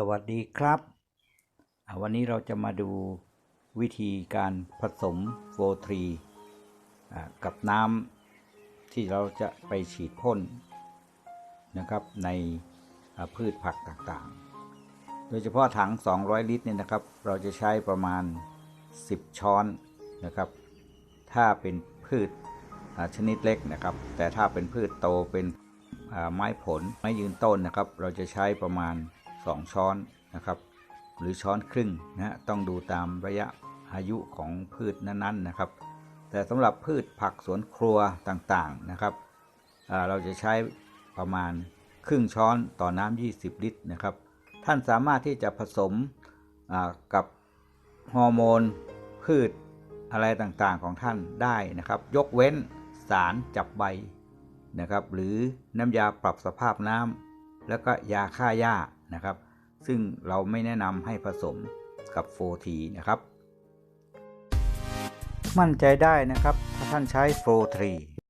สวัสดีครับ วันนี้เราจะมาดูวิธีการผสมโฟทรีกับน้ำที่เราจะไปฉีดพ่นนะครับในพืชผักต่างๆ โดยเฉพาะถัง 200 ลิตรเนี่ยนะครับ เราจะใช้ประมาณ 10 ช้อนนะครับ ถ้าเป็นพืชชนิดเล็กนะครับ แต่ถ้าเป็นพืชโตเป็นไม้ผลไม้ยืนต้นนะครับ เราจะใช้ประมาณ 2 ช้อนนะครับ หรือช้อนครึ่งนะฮะต้องดูตามระยะอายุของพืชนั้นๆนะครับ แต่สำหรับพืชผักสวนครัวต่างๆนะครับ เราจะใช้ประมาณครึ่งช้อนต่อน้ำ20 ลิตรนะครับ ท่านสามารถที่จะผสมกับฮอร์โมนพืชอะไรต่างๆของท่านได้นะครับ ยกเว้นสารจับใบนะครับ หรือน้ำยาปรับสภาพน้ำแล้วก็ยาฆ่าหญ้า นะครับ ซึ่งเราไม่แนะนำให้ผสมกับโฟทีนะครับ มั่นใจได้นะครับ ถ้าท่านใช้โฟที